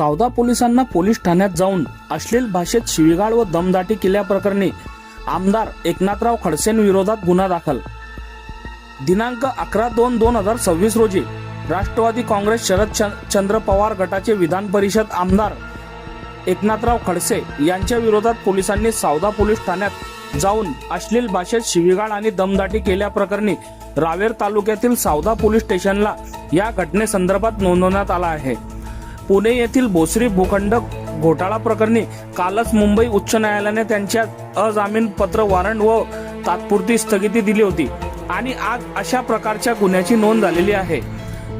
सावदा पोलिसांना पोलीस ठाण्यात जाऊन अश्लील भाषेत शिवीगाळ व दमदाटी केल्याप्रकरणी आमदार एकनाथराव खडसेंविरोधात गुन्हा दाखल. दिनांक अकरा दोन दोन हजार सव्वीस रोजी राष्ट्रवादी काँग्रेस शरद चंद्र पवार गटाचे विधान परिषद आमदार एकनाथराव खडसे यांच्या विरोधात पोलिसांनी सावदा पोलीस ठाण्यात जाऊन अश्लील भाषेत शिवीगाळ आणि दमदाटी केल्याप्रकरणी रावेर तालुक्यातील सावदा पोलीस स्टेशनला या घटनेसंदर्भात नोंदवण्यात आला आहे. पुणे येथील भोसरी भूखंड घोटाळा प्रकरणी कालच मुंबई उच्च न्यायालयाने त्यांच्या अजामीन पत्र वॉरंट व तात्पुरती स्थगिती दिली होती. आणि आज अशा प्रकारच्या गुन्ह्याची नोंद झालेली आहे.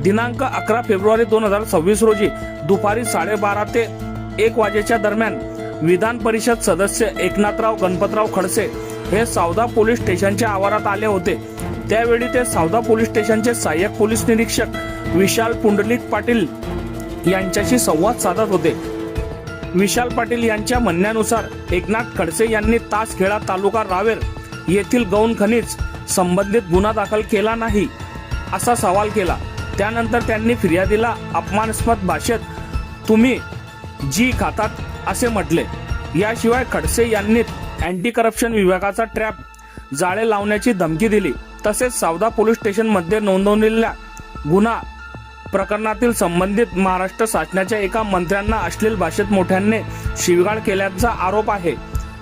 दिनांक अकरा फेब्रुवारी दोन हजार सव्वीस रोजी दुपारी साडेबारा ते एक वाजेच्या दरम्यान विधान परिषद सदस्य एकनाथराव गणपतराव खडसे हे सावदा पोलीस स्टेशनच्या आवारात आले होते. त्यावेळी ते सावदा पोलीस स्टेशनचे सहाय्यक पोलीस निरीक्षक विशाल पुंडलिक पाटील यांच्याशी संवाद साधत होते. विशाल पाटील यांच्या म्हणण्यानुसार एकनाथ खडसे यांनी तासखेडा तालुका रावेर येथील गौण खनिज संबंधित गुन्हा दाखल केला नाही असा सवाल केला. त्यानंतर त्यांनी फिर्यादीला अपमानास्पद भाषेत तुम्ही जी खातात असे म्हटले. याशिवाय खडसे यांनी अँटी करप्शन विभागाचा ट्रॅप जाळे लावण्याची धमकी दिली. तसेच सावदा पोलीस स्टेशनमध्ये नोंदवलेल्या गुन्हा प्रकरणातील संबंधित महाराष्ट्र शासनाच्या एका मंत्र्यांना अश्लील भाषेत मोठ्याने शिवगाळ केल्याचा आरोप आहे.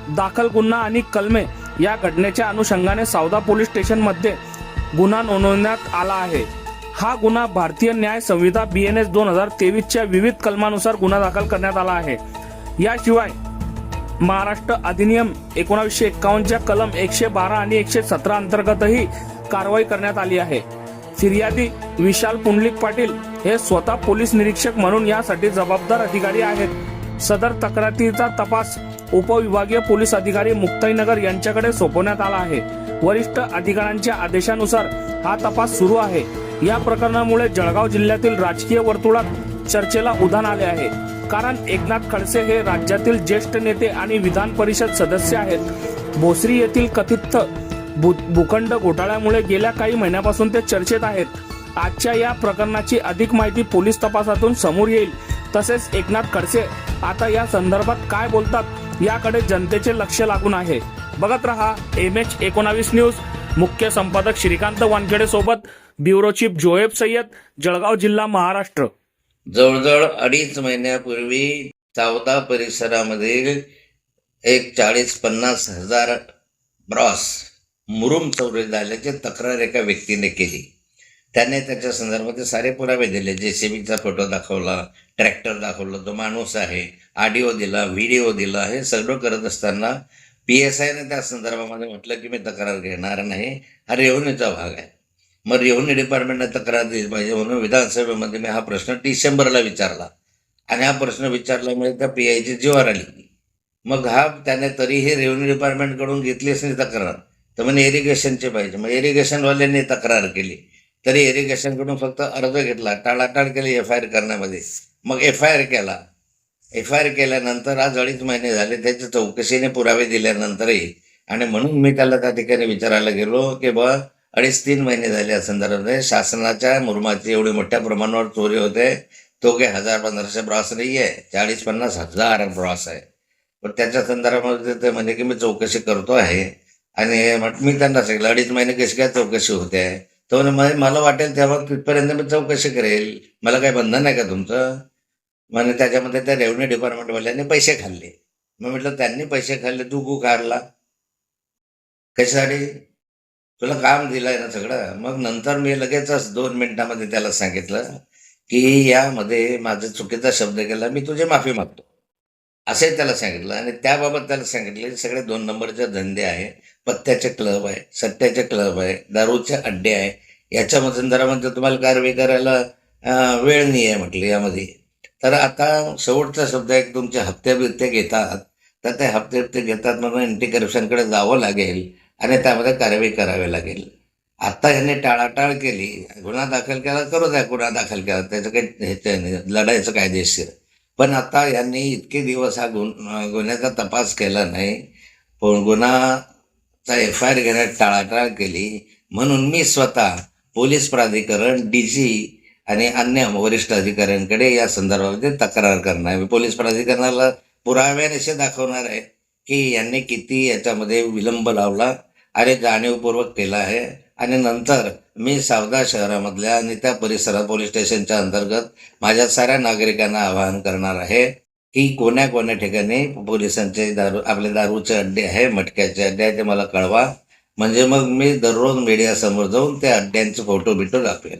दाखल गुन्हा आणि कलमे या घटनेच्या अनुषंगाने सावदा पोलीस स्टेशनमध्ये गुन्हा नोंदवण्यात आला आहे. हा गुन्हा भारतीय न्याय संहिता बी एन एस दोन हजार तेवीसच्या विविध कलमानुसार गुन्हा दाखल करण्यात आला आहे. याशिवाय महाराष्ट्र अधिनियम एकोणावीसशे एक्कावन्नच्या कलम एकशे बारा आणि एकशे सतरा अंतर्गतही कारवाई करण्यात आली आहे. फिर्यादी विशाल पुंडलिक पाटील हे स्वतः पोलीस निरीक्षक म्हणून यासाठी जबाबदार अधिकारी आहेत. सदर तक्रारीचा तपास उपविभागीय पोलीस अधिकारी मुक्ताईनगर यांच्याकडे सोपवण्यात आला आहे. वरिष्ठ अधिकाऱ्यांच्या आदेशानुसार हा तपास सुरू आहे. या प्रकरणामुळे जळगाव जिल्ह्यातील राजकीय वर्तुळात चर्चेला उधाण आले आहे. कारण एकनाथ खडसे हे राज्यातील ज्येष्ठ नेते आणि विधान परिषद सदस्य आहेत. भोसरी येथील कथित भूखंड घोटाळ्यामुळे गेल्या काही महिन्यापासून ते चर्चेत आहेत. आजच्या या प्रकरणाची अधिक माहिती पोलीस तपासातून समोर येईल. तसेच एकनाथ खडसे आता या संदर्भात काय बोलतात याकडे जनतेचे लक्ष लागून आहे. बघत रहा एम एच एकोणावीस न्यूज. मुख्य संपादक श्रीकांत वानखेडे सोबत ब्युरो चीफ जोएब सय्यद जळगाव जिल्हा महाराष्ट्र. जवळजवळ अडीच महिन्यापूर्वी चावदा परिसरामधील एक चाळीस पन्नास हजार ब्रॉस मुरुम चोरी झाल्याची तक्रार एका व्यक्तीने केली. त्याने त्याच्या संदर्भात सारे पुरावे दिले. जे सी फोटो दाखवला ट्रॅक्टर दाखवला तो माणूस आहे ऑडिओ दिला व्हिडिओ दिला हे सगळं करत असताना पी एस आयने त्या संदर्भामध्ये म्हटलं की मी तक्रार घेणार नाही. हा रेव्हन्यूचा भाग आहे. मग रेव्हन्यू डिपार्टमेंटने तक्रार दिली पाहिजे म्हणून विधानसभेमध्ये मी हा प्रश्न डिसेंबरला विचारला. आणि हा प्रश्न विचारल्यामुळे त्या पी आयची जीवार आली. मग हा त्याने तरीही रेव्हन्यू डिपार्टमेंटकडून घेतलीच नाही तक्रार. तर म्हणे इरिगेशनचे पाहिजे. मग इरिगेशनवाल्यांनी तक्रार केली. तरी इरिगेशनकडून फक्त अर्ज घेतला टाळाटाळ केली एफ आय आर करण्यामध्ये. मग एफ आय आर केला. एफ आय आर केल्यानंतर आज अडीच महिने झाले त्याच्या चौकशीने पुरावे दिल्यानंतरही आणि म्हणून मी त्याला त्या ठिकाणी विचारायला गेलो की बा अडीच तीन महिने झाले या संदर्भात शासनाच्या मुरमाची एवढी मोठ्या प्रमाणावर चोरी होते तो काही हजार पंधराशे ब्रॉस नाही आहे चाळीस पन्नास हजार ब्रॉस आहे. पण त्याच्या संदर्भामध्ये ते म्हणजे की मी चौकशी करतो आहे. आणि म्हटलं मी त्यांना सांगितलं अडीच महिने कशी काय चौकशी होते? तो म्हणे, "मला- वाटेल तेव्हा तिथपर्यंत मी चौकशी करेल. मला काही बंधन आहे का तुमचं? म्हणे त्याच्यामध्ये त्या रेव्हन्यू डिपार्टमेंटवाल्याने पैसे खाल्ले. मग म्हटलं त्यांनी पैसे खाल्ले तू गु काढला कशासाठी? तुला काम दिलंय ना सगळं. मग नंतर मी लगेचच दोन मिनिटामध्ये त्याला सांगितलं की यामध्ये माझा चुकीचा शब्द केला मी तुझी माफी मागतो. असंही त्याला सांगितलं आणि त्याबाबत त्याला सांगितले सगळे दोन नंबरचे धंदे आहे. पत्त्याचे क्लब आहे सट्ट्याचे क्लब आहे दारूचे अड्डे आहे याच्या म्हणजे तुम्हाला कारवाई करायला वेळ नाही आहे म्हटलं यामध्ये. तर आता शेवटचा शब्द आहे तुमचे हप्ते बिप्ते घेतात. तर ते हप्ते बिप्ते घेतात म्हणून अँटी करप्शनकडे जावं लागेल आणि त्यामध्ये कारवाई करावी लागेल. आता यांनी टाळाटाळ केली. गुन्हा दाखल केला करू द्या गुन्हा दाखल केला. त्याचं काही ह्याचं नाही, लढायचं कायदेशीर. पण आता यांनी इतके दिवस हा गुन गुन्ह्याचा तपास केला नाही. पण गुन्हा एफ आय आर घेण्यात टाळाटाळ केली. म्हणून मी स्वतः पोलीस प्राधिकरण डी जी आणि अन्य वरिष्ठ अधिकाऱ्यांकडे या संदर्भामध्ये तक्रार करणार आहे. मी पोलीस प्राधिकरणाला पुराव्याने असे दाखवणार आहे की यांनी किती याच्यामध्ये विलंब लावला आणि जाणीवपूर्वक केला आहे. आणि नंतर मी सावदा शहरामधल्या आणि त्या परिसरात पोलीस स्टेशनच्या अंतर्गत माझ्या साऱ्या नागरिकांना आवाहन करणार आहे. की कोण्या कोण्या ठिकाणी पोलिसांचे दारू आपले दारूचे अड्डे आहे मटक्याचे अड्डे आहे ते मला कळवा. म्हणजे मग मी दररोज मीडियासमोर जाऊन त्या अड्ड्यांचे फोटो बिटो दाखवेन.